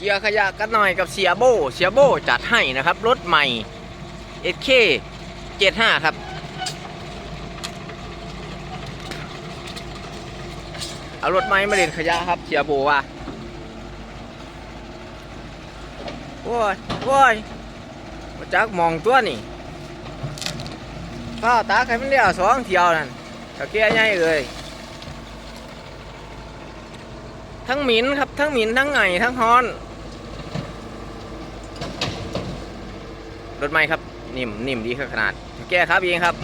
ลียร์ขยะกันหน่อยกับเสียโบเสียโบจัดให้นะครับ รถใหม่ SK 75 ครับ เอารถใหม่มาเล่นขยะครับ เสียโบว่าโอ้ยโอ้ยมาจักมองตัวนี่ข้าวตาใครมันเลี้ยวสองเที่ยวนั่นตะเกียใหญ่เลยทั้งหมินครับ ทั้งหมินทั้งไงทั้งฮอน รถใหม่ครับ นิ่มนิ่มดีขนาด แก้ครับเองครับ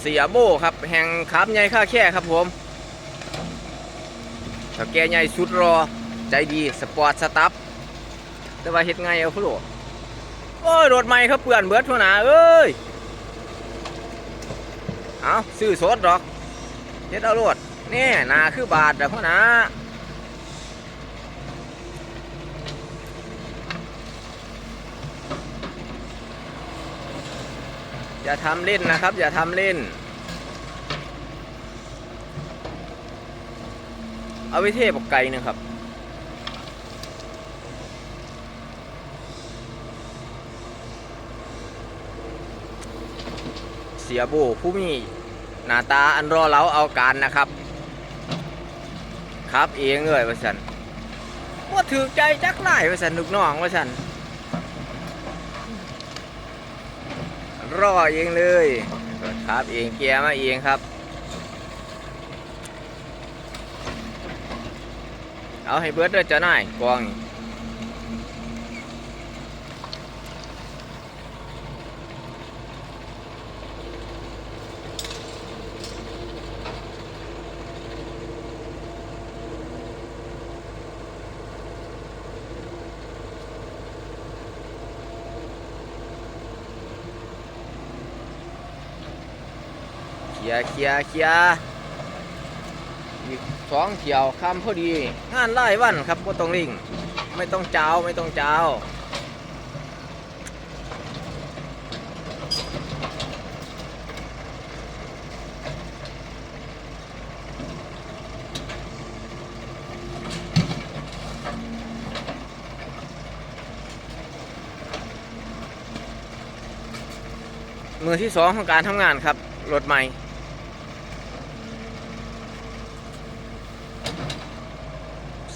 เสียโบครับ แห่งขับใหญ่ค่าแค่ครับผมถ้าแกใหญ่สุดรอ ใจดีสปอร์ตสตัฟแต่ว่าเฮ็ดไงเอาคุโลโอ้ยรถใหม่ครับเปื่อนเบิดทั่วหนาเอ้ยเอาซื้อสดดอกเฮ็ดเอาโลดนี่นาคือบาทเด้อพ่อนะ อย่าทำเล่นนะครับ อย่าทำเล่น เอาไว้เทปกไก่หนึงครับเสียโบผู้มีหน้าตาอันรอเราเอาการนะครับ ครับเองเลยว่าสันว่าถือใจจักไล่ว่าสันลูกน้องว่าสัน รอเองเลยครับเองเกียร์มาเองครับ เอาให้เบิร์ดด้อเจ้านายกองนี่ ลียร์เคลียร์เคลียร์อีกสองเที่ยวคำพอดี งานไล่วันครับก็ต้องลิงไม่ต้องเจ้าไม่ต้องเจ้ามือที่สองของการทำงานครับรถใหม่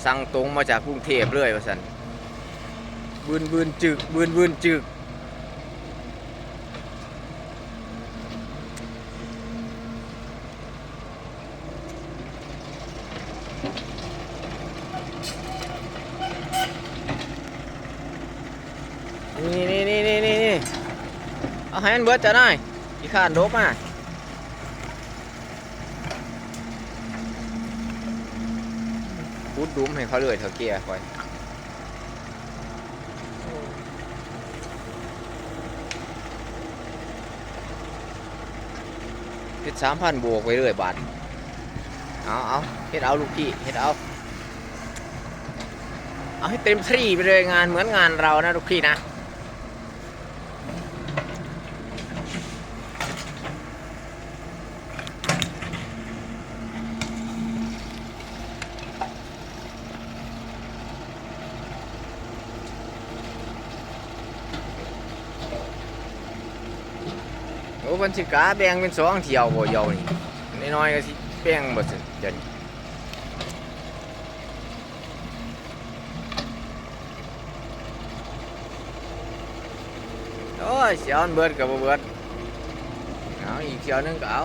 สั่งตรงมาจากกรุงเทพเลยว่าสันบืนบืนจึกบืนบืนจึกนี่นี่นี่นี่นี่เอาให้มันเบิดจะได้อีข้านโดบมา ดดุ้มให้เขาเลยเถอะเกียร์คอยเฮ็ดสามพันบวกไปเรื่อยบาทเอาเอาเฮ็ดเอาลูกพี่เฮ็ดเอา เอาให้เต็มที่ไปเลยงานเหมือนงานเรานะลูกพี่นะ โอ้บันสิกาแบ่งเป็นสองเที่ยวบ่เยาวนี่น้อยๆก็สิแบ่งบ่สิเดี๋ยวนี้โอ้ยเสียวเบิดก็บ่เบิดเอาอีกเที่ยวนึงก็เอา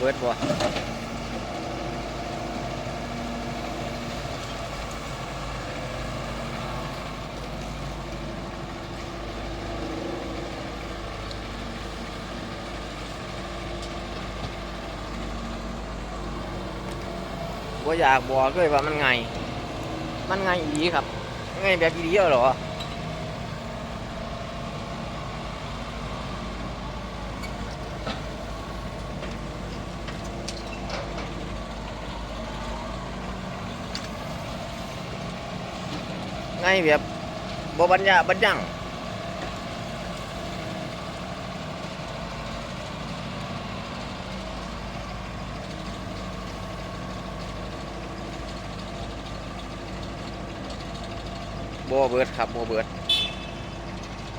เบิดบ่บ่อยากบอกเลยว่ามันไง มันไงอีครับ ไงแบบอีเดียวหรอ ไงแบบบ่บัญญาบัญญังบ่เบิดครับบ่เบิด